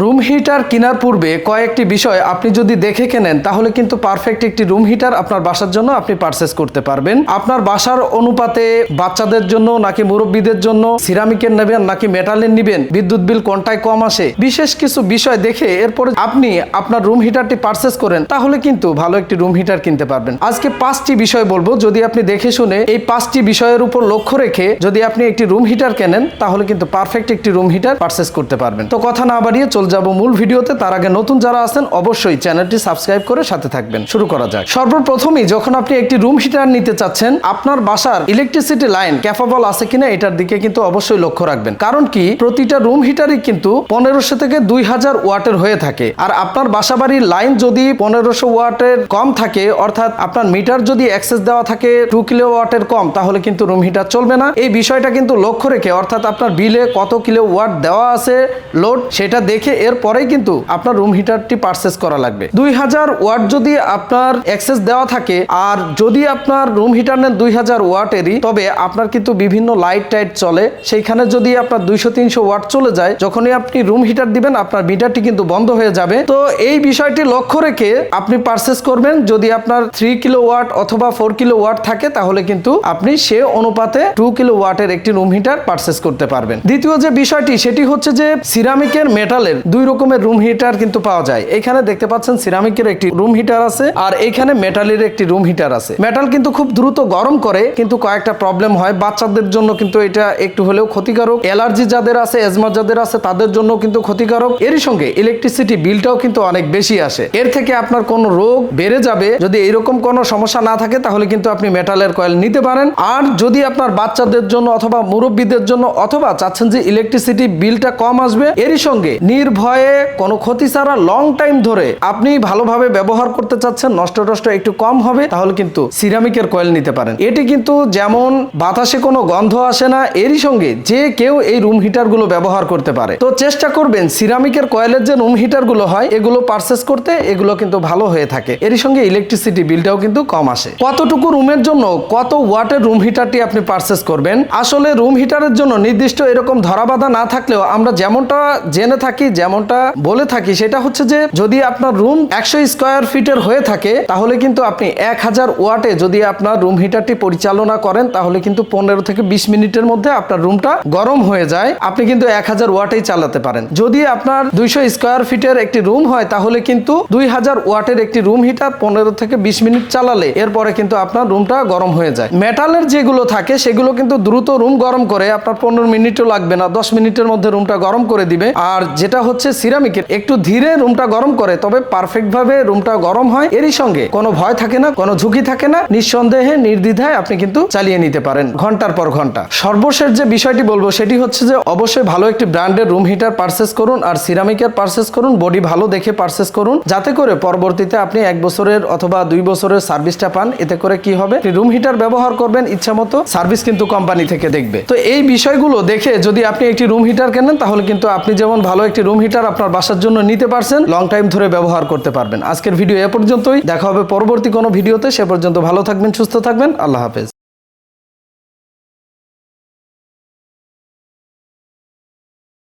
Room heater কেনার পূর্বে কয়েকটি বিষয় আপনি যদি দেখে কেনেন, তাহলে কিন্তু পারফেক্ট একটি রুম হিটার আপনার বাসার জন্য আপনি পারচেস করতে পারবেন। আপনার বাসার অনুপাতে বাচ্চাদের জন্য নাকি মুরব্বীদের জন্য সিরামিকের নেবেন নাকি মেটালের নেবেন, বিদ্যুৎ বিল কোনটায় কম আসে, বিশেষ কিছু বিষয় দেখে এরপরে আপনি আপনার রুম হিটারটি পারচেস করেন, তাহলে কিন্তু ভালো একটি রুম হিটার কিনতে পারবেন। আজকে পাঁচটি বিষয় বলব, যদি আপনি দেখে শুনে এই পাঁচটি বিষয়ের উপর লক্ষ্য রেখে যদি আপনি একটি রুম হিটার কেনেন, তাহলে কিন্তু পারফেক্ট একটি রুম হিটার পারচেস করতে পারবেন। তো কথা না বাড়িয়ে চল যাব মূল ভিডিওতে। তার আগে নতুন যারা আছেন, অবশ্যই চ্যানেলটি সাবস্ক্রাইব করে সাথে থাকবেন। শুরু করা যাক। সর্বপ্রথমই, যখন আপনি একটি রুম হিটার নিতে চাচ্ছেন, আপনার বাসার ইলেকট্রিসিটি লাইন ক্যাপাবল আছে কিনা এটার দিকে কিন্তু অবশ্যই লক্ষ্য রাখবেন। কারণ কি, প্রতিটা রুম হিটারই কিন্তু পনেরোশো থেকে দুই হাজার ওয়াটের হয়ে থাকে। আর আপনার বাসা বাড়ির লাইন যদি পনেরোশো ওয়াটের কম থাকে, অর্থাৎ আপনার মিটার যদি অ্যাক্সেস দেওয়া থাকে টু কিলো ওয়াটের কম, তাহলে কিন্তু রুম হিটার চলবে না। এই বিষয়টা কিন্তু লক্ষ্য রেখে, অর্থাৎ আপনার বিলে কত কিলো ওয়াট দেওয়া আছে লোড সেটা দেখে এরপরেই কিন্তু আপনার রুম হিটারটি পারচেস করা লাগবে। দুই হাজার ওয়াট যদি আপনার অ্যাক্সেস দেওয়া থাকে, আর যদি আপনার রুম হিটার নেন দুই হাজার ওয়াটেরই, তবে আপনার কিন্তু বিভিন্ন লাইট টাইট চলে। সেইখানে যদি আপনার দুইশো, তিনশো ওয়াট চলে যায়, যখনই আপনি রুম হিটার দিবেন, আপনার মিটারটি কিন্তু বন্ধ হয়ে যাবে। তো এই বিষয়টি লক্ষ্য রেখে আপনি পারচেস করবেন। যদি আপনার থ্রি কিলো ওয়াট অথবা ফোর কিলো ওয়াট থাকে, তাহলে কিন্তু আপনি সে অনুপাতে টু কিলো ওয়াটের একটি রুম হিটার পারচেস করতে পারবেন। দ্বিতীয় যে বিষয়টি, সেটি হচ্ছে যে সিরামিকের মেটালের দুই রকমের রুম হিটার কিন্তু পাওয়া যায়। এখানে দেখতে পাচ্ছেন সিরামিকের একটি রুম হিটার আছে আর এখানে মেটালের একটি রুম হিটার আছে। মেটাল কিন্তু খুব দ্রুত গরম করে, কিন্তু কয়েকটা প্রবলেম হয়। বাচ্চাদের জন্য কিন্তু এটা একটু হলেও ক্ষতিকারক। অ্যালার্জি যাদের আছে এজমা যাদের আছে, তাদের জন্য কিন্তু ক্ষতিকারক। এরই সঙ্গে ইলেকট্রিসিটি বিলটাও কিন্তু অনেক বেশি আসে। এর থেকে আপনার কোনো রোগ বেড়ে যাবে, যদি এরকম কোনো সমস্যা না থাকে, তাহলে কিন্তু আপনি মেটালের কয়েল নিতে পারেন। আর যদি আপনার বাচ্চাদের জন্য অথবা মুরব্বীদের জন্য অথবা চাচ্ছেন যে ইলেকট্রিসিটি বিলটা কম আসবে, এরই সঙ্গে নির্ভয়ে কোনো ক্ষতি ছাড়া লং টাইম ধরে আপনি ভালোভাবে ব্যবহার করতে চাচ্ছেন, নষ্ট টষ্ট একটু কম হবে, তাহলে কিন্তু সিরামিকের কয়েল নিতে পারেন। এটি কিন্তু যেমন বাতাসে কোনো গন্ধ আসে না, এরই সঙ্গে যে কেউ এই রুম হিটারগুলো ব্যবহার করতে পারে। তো চেষ্টা করবেন, সিরামিকের কয়েলের যে রুম হিটারগুলো হয়, এগুলো পারচেস করতে, এগুলো কিন্তু ভালো হয়ে থাকে। এরই সঙ্গে ইলেকট্রিসিটি বিলটাও কিন্তু কম আসে। কতটুকু রুমের জন্য কত ওয়াটের রুম হিটারটি আপনি পারচেস করবেন? আসলে রুম হিটারের জন্য নির্দিষ্ট এরকম ধরাবাধা না থাকলেও আমরা যেমনটা জেনে থাকি যেমনটা বলে থাকি, সেটা হচ্ছে যে যদি আপনার রুম একশো স্কোয়ার ফিটের হয়ে থাকে, তাহলে কিন্তু আপনি এক হাজার ওয়াটে যদি আপনার রুম হিটারটি পরিচালনা করেন, তাহলে কিন্তু পনেরো থেকে বিশ মিনিটের মধ্যে আপনার রুমটা গরম হয়ে যায়। আপনি কিন্তু এক হাজার ওয়াটেই চালাতে পারেন। যদি আপনার দুইশো স্কোয়ার ফিটের একটি রুম হয়, তাহলে কিন্তু দুই হাজার ওয়াটের একটি রুম হিটার পনেরো থেকে বিশ মিনিট চালালে, এরপরে কিন্তু আপনার রুমটা গরম হয়ে যায়। মেটালের যেগুলো থাকে, সেগুলো কিন্তু দ্রুত রুম গরম করে, আপনার পনেরো মিনিটও লাগবে না, দশ মিনিটের মধ্যে রুমটা গরম করে দিবে। আর যেটা হচ্ছে সিরামিকের। একটু ধীরে রুমটা গরম করে, তবে পারফেক্ট ভাবে রুমটা গরম হয়। এরই সঙ্গে কোনো ভয় থাকে না, কোনো ঝুঁকি থাকে না, নিঃসন্দেহে, নির্দ্বিধায় আপনি কিন্তু চালিয়ে নিতে পারেন, ঘণ্টার পর ঘণ্টা। সর্বশেষ যে বিষয়টি বলব, সেটি হচ্ছে যে অবশ্যই ভালো একটি ব্র্যান্ডের রুম হিটার পারচেস করুন আর সিরামিকের পারচেস করুন, বডি ভালো দেখে পারচেস করুন, যাতে করে পরবর্তীতে আপনি এক বছরের অথবা দুই বছরের সার্ভিসটা পান, এতে করে কি হবে? রুম হিটার ব্যবহার করবেন ইচ্ছা মতো সার্ভিস কিন্তু কোম্পানি থেকে দেখবে। তো এই বিষয়গুলো দেখে যদি আপনি একটি রুম হিটার কেনেন, তাহলে কিন্তু আপনি যেমন ভালো একটি রুম হিটার আপনার বাসার জন্য নিতে পারছেন লং টাইম ধরে ব্যবহার করতে পারবেন। আজকের ভিডিও এ পর্যন্তই। দেখা হবে পরবর্তী কোনো ভিডিওতে সে পর্যন্ত ভালো থাকবেন, সুস্থ থাকবেন। আল্লাহ হাফেজ।